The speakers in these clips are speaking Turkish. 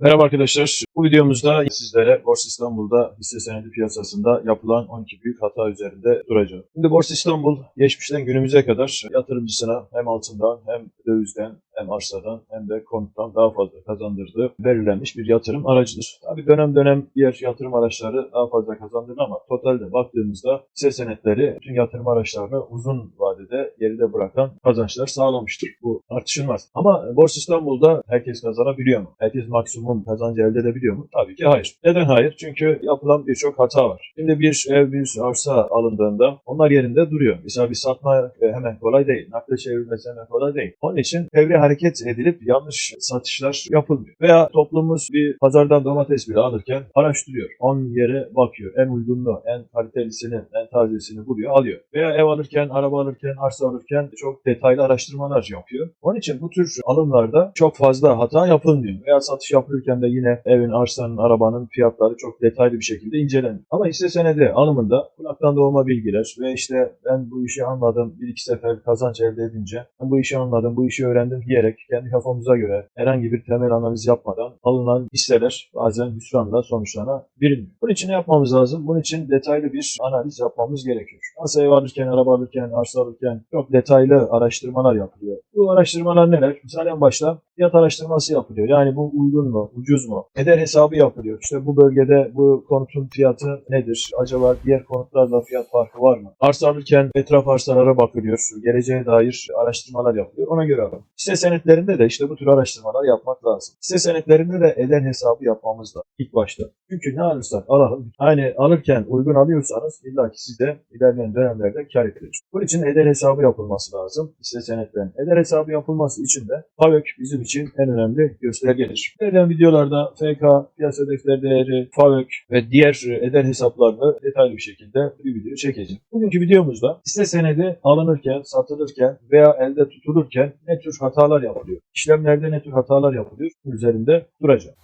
Merhaba arkadaşlar. Bu videomuzda sizlere Borsa İstanbul'da hisse senedi piyasasında yapılan 12 büyük hata üzerinde duracağım. Şimdi Borsa İstanbul geçmişten günümüze kadar yatırımcısına hem altından hem dövizden hem arsadan hem de konuttan daha fazla kazandırdığı belirlenmiş bir yatırım aracıdır. Tabi dönem dönem diğer yatırım araçları daha fazla kazandırır ama totalde baktığımızda hisse senetleri bütün yatırım araçlarını uzun vadede geride bırakan kazançlar sağlamıştır. Bu tartışılmaz. Ama Borsa İstanbul'da herkes kazanabiliyor mu? Herkes maksimum kazancı elde edebiliyor mu? Tabii ki hayır. Neden hayır? Çünkü yapılan birçok hata var. Şimdi bir ev, bir arsa alındığında onlar yerinde duruyor. Mesela bir satma e, hemen kolay değil. Nakle çevrilmesi hemen kolay değil. Onun için devre hareket edilip yanlış satışlar yapılmıyor. Veya toplumumuz bir pazardan domates bile alırken araştırıyor. 10 yere bakıyor. En uygunlu, en kalitelisini, en tazesini buluyor, alıyor. Veya ev alırken, araba alırken, arsa alırken çok detaylı araştırmalar yapıyor. Onun için bu tür alımlarda çok fazla hata yapılmıyor. Veya satış yapılırken de yine evin, arsanın, arabanın fiyatları çok detaylı bir şekilde inceleniyor. Ama hisse senedi alımında kulaktan doğma bilgiler ve işte ben bu işi anladım, bir iki sefer kazanç elde edince ben bu işi anladım, bu işi öğrendim diyerek kendi kafamıza göre herhangi bir temel analiz yapmadan alınan hisseler bazen hüsranla sonuçlanabilir. Bunun için ne yapmamız lazım? Bunun için detaylı bir analiz yapmamız gerekiyor. Nasıl ev alırken, araba alırken, arsa alırken çok detaylı araştırmalar yapılıyor. Bu araştırmalar neler? Mesela en başta fiyat araştırması yapılıyor. Yani bu uygun mu, ucuz mu? Eder hesabı yapılıyor. İşte bu bölgede bu konutun fiyatı nedir? Acaba diğer konutlarla fiyat farkı var mı? Arsa alırken etraf arsalara bakılıyor. Geleceğe dair araştırmalar yapılıyor. Ona göre alın. Hisse senetlerinde de işte bu tür araştırmalar yapmak lazım. Hisse senetlerinde de eder hesabı yapmamız lazım ilk başta. Çünkü ne alırsak alalım. Hani alırken uygun alıyorsanız illaki size ilerleyen dönemlerde kar edilir. Bunun için eder hesabı yapılması lazım. Hisse senetlerinin. Eder hesabı yapılması için de FAVÖK bizim için en önemli göstergedir. İlerleyen videolarda FK, piyasa defter değeri, FAVÖK ve diğer eder hesaplarını detaylı bir şekilde bir video çekeceğim. Bugünkü videomuzda hisse senedi alınırken, satılırken veya elde tutulurken ne tür hatalar yapılıyor? İşlemlerde ne tür hatalar yapılıyor? Üzerinde duracağım.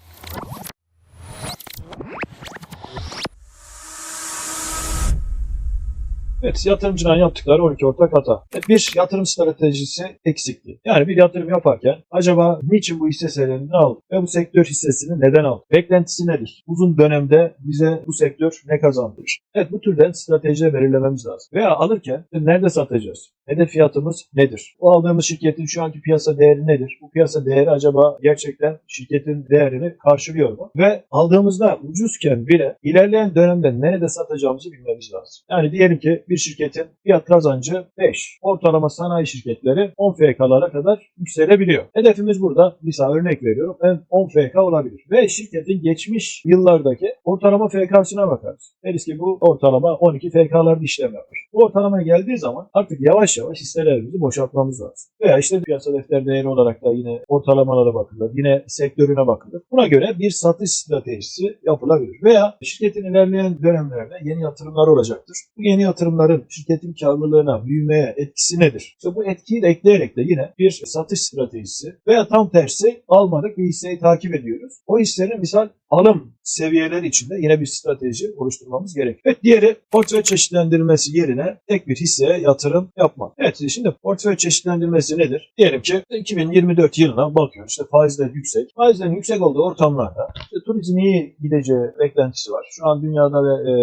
Evet, yatırımcının yaptıkları 12 ortak hata. Bir yatırım stratejisi eksikliği. Yani bir yatırım yaparken acaba niçin bu hisse senedini aldık ve bu sektör hissesini neden aldık? Beklentisi nedir? Uzun dönemde bize bu sektör ne kazandırır? Evet, bu türden strateji belirlememiz lazım. Veya alırken nerede satacağız? Hedef fiyatımız nedir? O aldığımız şirketin şu anki piyasa değeri nedir? Bu piyasa değeri acaba gerçekten şirketin değerini karşılıyor mu? Ve aldığımızda ucuzken bile ilerleyen dönemde nerede satacağımızı bilmemiz lazım. Yani diyelim ki bir şirketin fiyat kazancı 5. Ortalama sanayi şirketleri 10 FK'lara kadar yükselebiliyor. Hedefimiz burada misal örnek veriyorum en 10 FK olabilir. Ve şirketin geçmiş yıllardaki ortalama FK'sına bakarız. Deriz ki bu ortalama 12 FK'larda işlem yapmış. Bu ortalamaya geldiği zaman artık yavaş yavaş hisselerimizi boşaltmamız lazım. Veya işte piyasa defter değeri olarak da yine ortalamalara bakılır. Yine sektörüne bakılır. Buna göre bir satış stratejisi yapılabilir. Veya şirketin ilerleyen dönemlerde yeni yatırımlar olacaktır. Bu yeni yatırımların şirketin karlılığına, büyümeye etkisi nedir? İşte bu etkiyi de ekleyerek de yine bir satış stratejisi veya tam tersi almadık bir hisseyi takip ediyoruz. O hissenin misal alım seviyeleri içinde yine bir strateji oluşturmamız gerekiyor. Evet diğeri portföy çeşitlendirmesi yerine tek bir hisseye yatırım yapmak. Evet şimdi portföy çeşitlendirmesi nedir? Diyelim ki 2024 yılına bakıyoruz. İşte faizler yüksek. Faizlerin yüksek olduğu ortamlarda işte turizm iyi gideceği beklentisi var. Şu an dünyada ve e,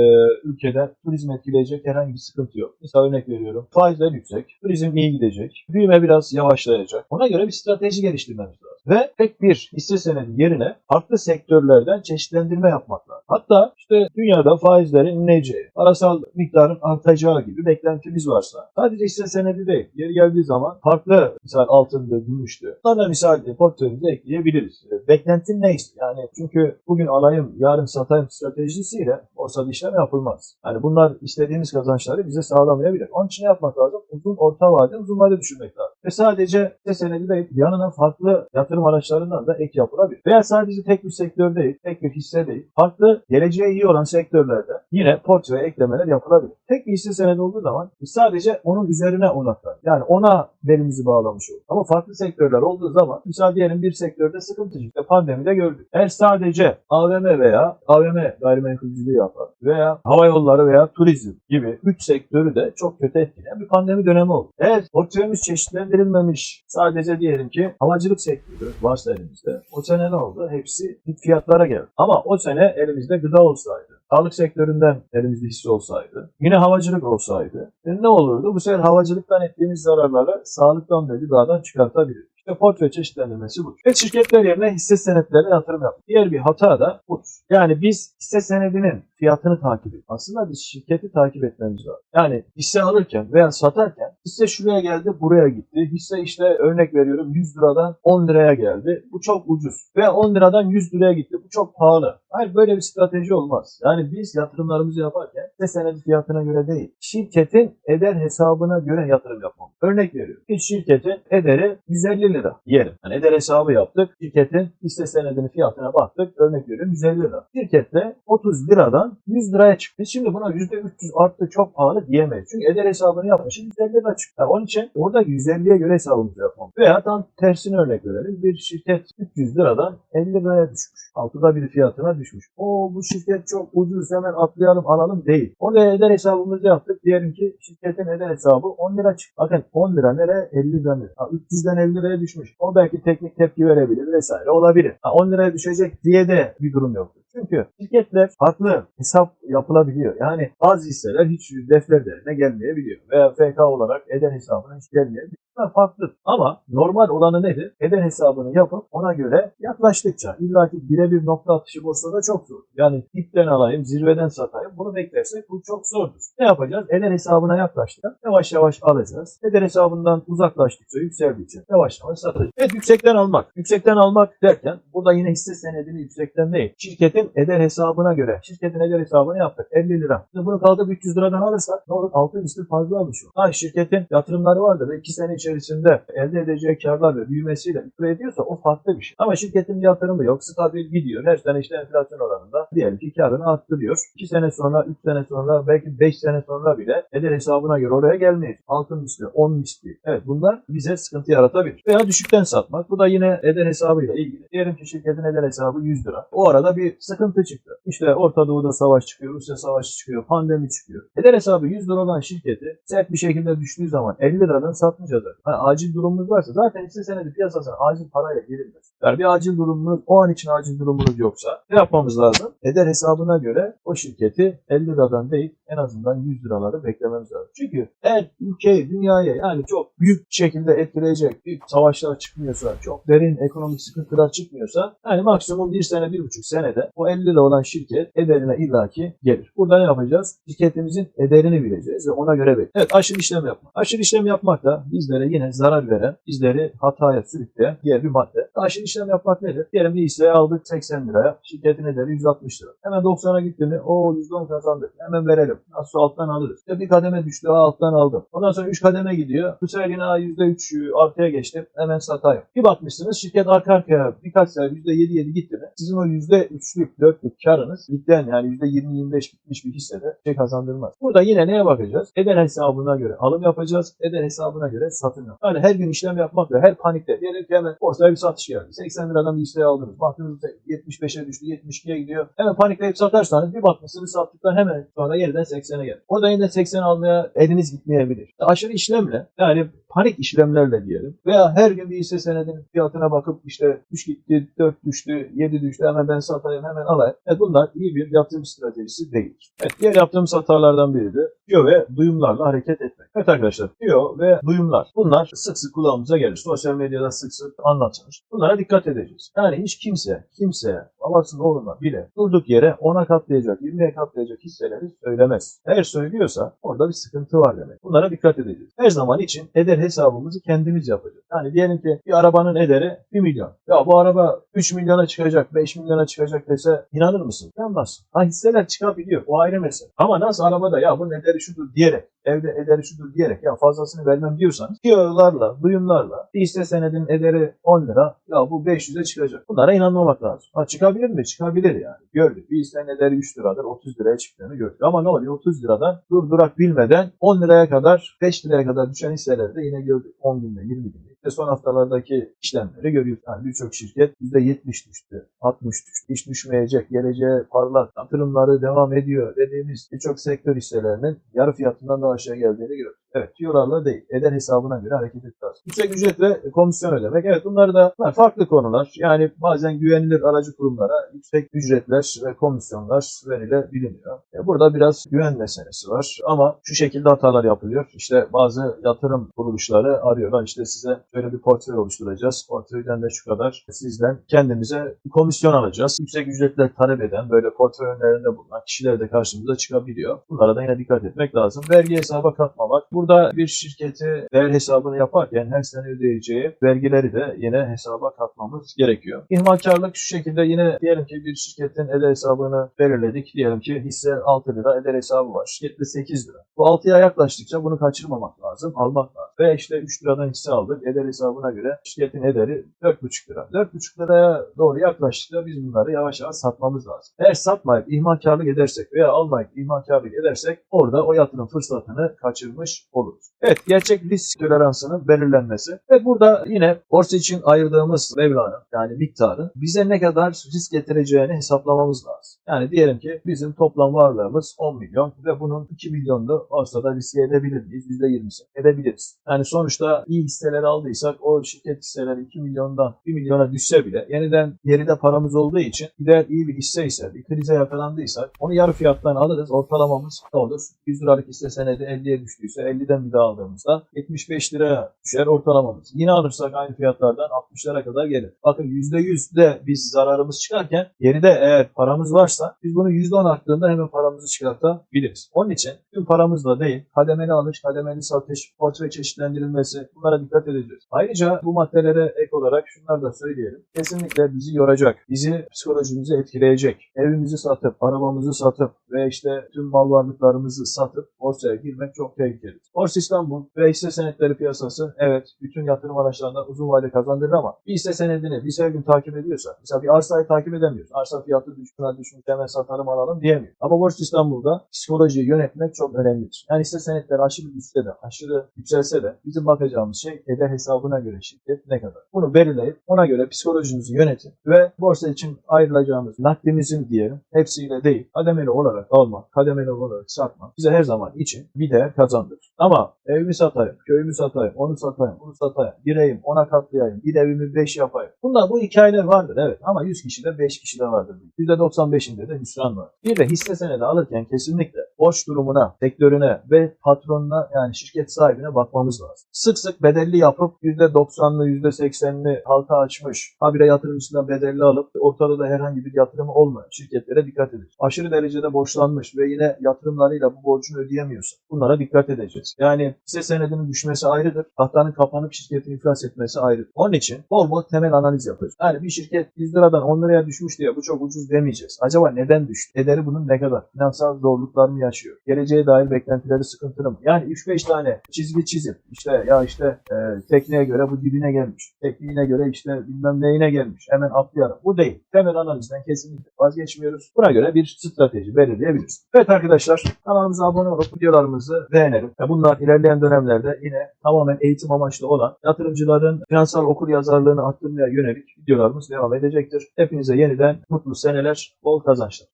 ülkede turizm etkileyecek herhangi bir sıkıntı yok. Mesela örnek veriyorum. Faizler yüksek. Turizm iyi gidecek. Büyüme biraz yavaşlayacak. Ona göre bir strateji geliştirmemiz lazım. Ve tek bir hisse senedi yerine farklı sektörlerden çeşitlendirme yapmak lazım. Hatta işte dünyada faizlerin ineceği, parasal miktarın artacağı gibi beklentimiz varsa sadece hisse senedi değil. Yeri geldiği zaman farklı misal altındı, gümüştü. Bunlarla misal portföyümüze ekleyebiliriz. E, Beklentin neyse yani çünkü bugün alayım yarın satayım stratejisiyle borsada işlem yapılmaz. Yani bunlar istediğimiz kazançları bize sağlamayabilir. Onun için ne yapmak lazım? Uzun, orta vade, uzun vade düşünmek lazım. Ve sadece hisse senedi değil, yanına farklı yatırım araçlarından da ek yapılabilir. Veya sadece tek bir sektör değil, tek bir hisse değil, farklı geleceğe iyi olan sektörlerde yine portföye eklemeler yapılabilir. Tek bir hisse senedi olduğu zaman sadece onun üzerine odaklan. Yani ona belimizi bağlamış olur. Ama farklı sektörler olduğu zaman misal diyelim bir sektörde sıkıntı çıktı. Pandemide gördük. Eğer sadece AVM veya AVM gayrimenkulcülüğü yapan veya hava yolları veya turizm gibi üç sektörü de çok kötü etkileyen bir pandemi dönemi oldu. Eğer portföyümüz çeşitlen hisselendirilmemiş sadece diyelim ki havacılık sektörü varsa elimizde. O sene ne oldu? Hepsi fiyatlara geldi. Ama o sene elimizde gıda olsaydı, sağlık sektöründen elimizde hisse olsaydı, yine havacılık olsaydı e ne olurdu? Bu sefer havacılıktan ettiğimiz zararları sağlıktan ve gıdadan çıkartabilirdik. İşte portföy çeşitlendirmesi budur. Ve şirketler yerine hisse senetlerine yatırım yapmak. Diğer bir hata da budur. Yani biz hisse senedinin fiyatını takip ediyoruz. Aslında biz şirketi takip etmemiz lazım. Yani hisse alırken veya satarken hisse şuraya geldi buraya gitti. Hisse işte örnek veriyorum 100 liradan 10 liraya geldi. Bu çok ucuz. Ve 10 liradan 100 liraya gitti. Bu çok pahalı. Hayır böyle bir strateji olmaz. Yani biz yatırımlarımızı yaparken hisse senedi fiyatına göre değil. Şirketin eder hesabına göre yatırım yapmamız. Örnek veriyorum. Bir şirketin ederi 150 lira diyelim. Yani eder hesabı yaptık. Şirketin hisse senedinin fiyatına baktık. Örnek veriyorum 150 lira. Şirkette 30 liradan 100 liraya çıktı. Şimdi buna %300 arttı çok pahalı diyemeyiz. Çünkü eder hesabını yapmışız 150 lira çıktı. Yani onun için orada 150'ye göre hesabımızı yapmamız. Veya tam tersine örnek verelim. Bir şirket 300 liradan 50 liraya düşmüş. Altıda bir fiyatına düşmüş. O bu şirket çok ucuz hemen atlayalım alalım değil. Orada eder hesabımızı yaptık. Diyelim ki şirketin eder hesabı 10 lira çıktı. Bakın 10 lira nereye? 50 lira nereye? Ha, 300'den 50 liraya düşmüş. O belki teknik tepki verebilir vesaire olabilir. Ha, 10 liraya düşecek diye de bir durum yoktur. Çünkü şirketler farklı hesap yapılabiliyor. Yani bazı hisseler hiç defter değerine gelmeyebiliyor. Veya FK olarak eder hesabına hiç gelmeyebiliyor. Bunlar farklı. Ama normal olanı nedir? Eder hesabını yapıp ona göre yaklaştıkça illaki birebir nokta atışı borsada çok zor. Yani dipten alayım, zirveden satayım. Bunu beklersek bu çok zordur. Ne yapacağız? Eder hesabına yaklaştıkça yavaş yavaş alacağız. Eder hesabından uzaklaştıkça, yükseldikçe yavaş yavaş satacağız. Evet yüksekten almak. Yüksekten almak derken burada yine hisse senedini yüksekten değil. Şirketin eder hesabına göre. Şirketin eder hesabını yaptık. 50 lira. Şimdi bunu kaldıp 300 liradan alırsak ne olur? 6 misli fazla almış olur. Ha şirketin yatırımları vardır ve 2 sene içerisinde elde edeceği karlar ve büyümesiyle ifade ediyorsa o farklı bir şey. Ama şirketin yatırımı yok. Stabil gidiyor. Her sene işte enflasyon oranında diyelim ki karını arttırıyor. 2 sene sonra, 3 sene sonra, belki 5 sene sonra bile eder hesabına göre oraya gelmeyiz. 6 misli, 10 misli. Evet bunlar bize sıkıntı yaratabilir. Veya düşükten satmak. Bu da yine eder hesabıyla ilgili. Diyelim ki şirketin eder hesabı 100 lira. O arada bir sıkıntı çıktı. İşte Orta Doğu'da savaş çıkıyor, Rusya savaşı çıkıyor, pandemi çıkıyor. Eder hesabı 100 lira olan şirketi sert bir şekilde düştüğü zaman 50 liradan satmayacağız. Yani acil durumumuz varsa zaten hisse senedi piyasasına acil parayla girilmez. Yani bir acil durumumuz, o an için acil durumunuz yoksa ne yapmamız lazım? Eder hesabına göre o şirketi 50 liradan değil en azından 100 liraları beklememiz lazım. Çünkü eğer ülkeyi, dünyaya yani çok büyük şekilde etkileyecek büyük savaşlar çıkmıyorsa, çok derin ekonomik sıkıntılar çıkmıyorsa yani maksimum bir sene, bir buçuk senede o 50 lira olan şirket ederine illaki gelir. Burada ne yapacağız? Şirketimizin ederini bileceğiz ve ona göre belirleyeceğiz. Evet aşırı işlem yapmak. Aşırı işlem yapmak da bizlere yine zarar veren, bizleri hataya sürükleyen diğer bir madde. Aşırı işlem yapmak nedir? Diyelim bir hisseyi aldık 80 liraya, şirketin ederi 160 lira. Hemen 90'a gitti mi? O %10 kazandık. Hemen verelim. Nasıl alttan alırız? İşte bir kademe düştü, alttan aldım. Ondan sonra 3 kademe gidiyor. Bu sefer yine aa, %3 artıya geçtim. Hemen satayım. Bir bakmışsınız şirket arka arkaya birkaç sene %7-7 gitti mi? Sizin o %3'lük, 4'lük karınız gitten yani %20-25 gitmiş bir hissede şey kazandırmaz. Burada yine neye bakacağız? Eder hesabına göre alım yapacağız. Eder hesabına göre satım yapacağız. Yani her gün işlem yapmakla her panikte diyelim ki hemen borsaya bir satış geldi. 80 liradan bir hisse aldınız. Baktınız 75'e düştü, 72'ye gidiyor. Hemen panikleyip satarsanız bir bakmışsınız sattıktan hemen sonra yeniden 80'e geldi. Orada yeniden 80 almaya eliniz gitmeyebilir. Aşırı işlemle yani panik işlemlerle diyelim veya her gün bir hisse senedinin fiyatına bakıp işte 3 gitti, 4 düştü, 7 düştü hemen ben satayım hemen alayım. Evet, bunlar iyi bir yatırım stratejisi değildir. Evet, diğer yaptığımız hatalardan biri de tüyo ve duyumlarla hareket etmek. Evet arkadaşlar tüyo ve duyumlar bunlar sık sık kulağımıza gelir. Sosyal medyada sık sık anlatılır. Bunlara dikkat edeceğiz. Yani hiç kimse kimseye babasının oğluna bile durduk yere 10'a katlayacak, 20'ye katlayacak hisseleri söylemez. Eğer söylüyorsa orada bir sıkıntı var demek. Bunlara dikkat edeceğiz. Her zaman için eder hesabımızı kendimiz yapacağız. Yani diyelim ki bir arabanın ederi 1 milyon. Ya bu araba 3 milyona çıkacak, 5 milyona çıkacak dese inanır mısın? İnanmazsın. Ha hisseler çıkabiliyor. O ayrı mesele. Ama nasıl arabada ya bunun ederi şudur diyerek evde ederi şudur diyerek ya fazlasını vermem diyorsanız tiyolarla, duyumlarla bir hisse senedinin ederi 10 lira ya bu 500'e çıkacak. Bunlara inanmamak lazım. Ha çıkabilir mi? Çıkabilir yani. Gördük. Bir hissenin ederi 3 liradır 30 liraya çıktığını gördük. Ama ne oluyor? 30 liradan durdurak bilmeden 10 liraya kadar 5 liraya kadar düşen hisseleri de yine gördük. 10 günde 20 günde. İşte son haftalardaki işlemleri görüyoruz. Yani birçok şirket %70 düştü, 60 düştü. Hiç düşmeyecek, geleceğe parlak, yatırımları devam ediyor dediğimiz birçok sektör hisselerinin yarı fiyatından daha aşağı geldiğini görüyoruz. Evet, tüyolarla değil. Eder hesabına göre hareket etmez. Yüksek ücret ve komisyon ödemek. Evet bunlar da bunlar farklı konular. Yani bazen güvenilir aracı kurumlara yüksek ücretler ve komisyonlar verilebiliyor. Burada biraz güven meselesi var. Ama şu şekilde hatalar yapılıyor. İşte bazı yatırım kuruluşları arıyorlar. İşte size şöyle bir portföy oluşturacağız. Portföyden de şu kadar sizden kendimize komisyon alacağız. Yüksek ücretler talep eden böyle portföy önlerinde bulunan kişiler de karşımıza çıkabiliyor. Bunlara da yine dikkat etmek lazım. Vergi hesaba katmamak. Burada bir şirketi değer hesabını yaparken her sene ödeyeceği vergileri de yine hesaba katmamız gerekiyor. İhmalkarlık şu şekilde yine diyelim ki bir şirketin eder hesabını belirledik. Diyelim ki hisse 6 lira eder hesabı var. Şirkette 8 lira. Bu 6'ya yaklaştıkça bunu kaçırmamak lazım. Almak lazım. Ve işte 3 liradan hisse aldık. Eder hesabına göre şirketin ederi 4,5 lira. 4,5 liraya doğru yaklaştıkça biz bunları yavaş yavaş satmamız lazım. Eğer satmayıp ihmalkarlık edersek veya almayıp ihmalkarlık edersek orada o yatırım fırsatını kaçırmış oluruz. Evet gerçek risk toleransının belirlenmesi. Ve burada yine borsa için ayırdığımız Mevla'nın yani miktarın bize ne kadar risk getireceğini hesaplamamız lazım. Yani diyelim ki bizim toplam varlığımız 10 milyon ve bunun 2 milyonunu borsada riske edebilir miyiz? %20'si edebiliriz. Yani sonuçta iyi hisseler aldıysak o şirket hisseleri 2 milyondan 1 milyona düşse bile yeniden geride paramız olduğu için gider iyi bir hisse ise bir krize yakalandıysak onu yarı fiyattan alırız. Ortalamamız ne olur? 100 liralık hisse senedi 50'ye düştüyse 50'den bir daha aldığımızda 75 liraya düşer ortalamamız. Yine alırsak aynı fiyatlardan 60'lara kadar gelir. Bakın %100 de biz zararımız çıkarken geride eğer paramız varsa biz bunu %10 arttığında hemen paramızı çıkartabiliriz. Onun için tüm paramızla değil kademeli alış, kademeli satış, portföy çeşitlendirilmesi bunlara dikkat edeceğiz. Ayrıca bu maddelere ek olarak şunları da söyleyelim. Kesinlikle bizi yoracak, bizi psikolojimizi etkileyecek. Evimizi satıp, arabamızı satıp ve işte tüm mal varlıklarımızı satıp borsaya girmek çok tehlikeli. Borsa İstanbul ve hisse senetleri piyasası evet bütün yatırım araçlarından uzun vade kazandırır ama bir hisse senedini biz her gün takip ediyorsak mesela bir arsayı takip edemiyoruz. Arsa fiyatı düşmüş, düşmüş hemen satalım alalım diyemiyoruz. Ama Borsa İstanbul'da psikolojiyi yönetmek çok önemlidir. Yani hisse senetleri aşırı düşse de aşırı yükselse de bizim bakacağımız şey eder hesabına göre şirket ne kadar. Bunu belirleyip ona göre psikolojinizi yönetin ve borsa için ayrılacağımız nakdimizin diyelim hepsiyle değil kademeli olarak almak, kademeli olarak satmak bize her zaman için bir değer kazandırır. Ama evimi satayım, köyümü satayım, onu satayım, bunu satayım, gireyim, ona katlayayım, bir evimi 5 yapayım. Bunlar bu hikayeler vardır evet ama 100 kişide 5 kişide vardır. %95'inde de hüsran var. Bir de hisse senedi alırken kesinlikle borç durumuna, sektörüne ve patronuna yani şirket sahibine bakmamız lazım. Sık sık bedelli yapıp %90'lı %80'li halka açmış, habire yatırımcısından bedelli alıp ortada da herhangi bir yatırımı olmayan şirketlere dikkat edin. Aşırı derecede borçlanmış ve yine yatırımlarıyla bu borcunu ödeyemiyorsa bunlara dikkat edeceğiz. Yani hisse senedinin düşmesi ayrıdır. Tahtanın kapanıp şirketin iflas etmesi ayrıdır. Onun için bol bol temel analiz yapıyoruz. Yani bir şirket 100 liradan 10 liraya düşmüş diye bu çok ucuz demeyeceğiz. Acaba neden düştü? Ederi bunun ne kadar? Finansal zorluklar mı yaşıyor? Geleceğe dair beklentileri sıkıntılı mı? Yani 3-5 tane çizgi çizip işte ya işte e, tekneye göre bu dibine gelmiş. Tekniğine göre işte bilmem neyine gelmiş. Hemen atlayalım. Bu değil. Temel analizden kesinlikle vazgeçmiyoruz. Buna göre bir strateji belirleyebiliriz. Evet arkadaşlar kanalımıza abone olup videolarımızı beğenelim. Ve bunlar ilerleyen dönemlerde yine tamamen eğitim amaçlı olan yatırımcıların finansal okur yazarlığını arttırmaya yönelik videolarımız devam edecektir. Hepinize yeniden mutlu seneler, bol kazançlar.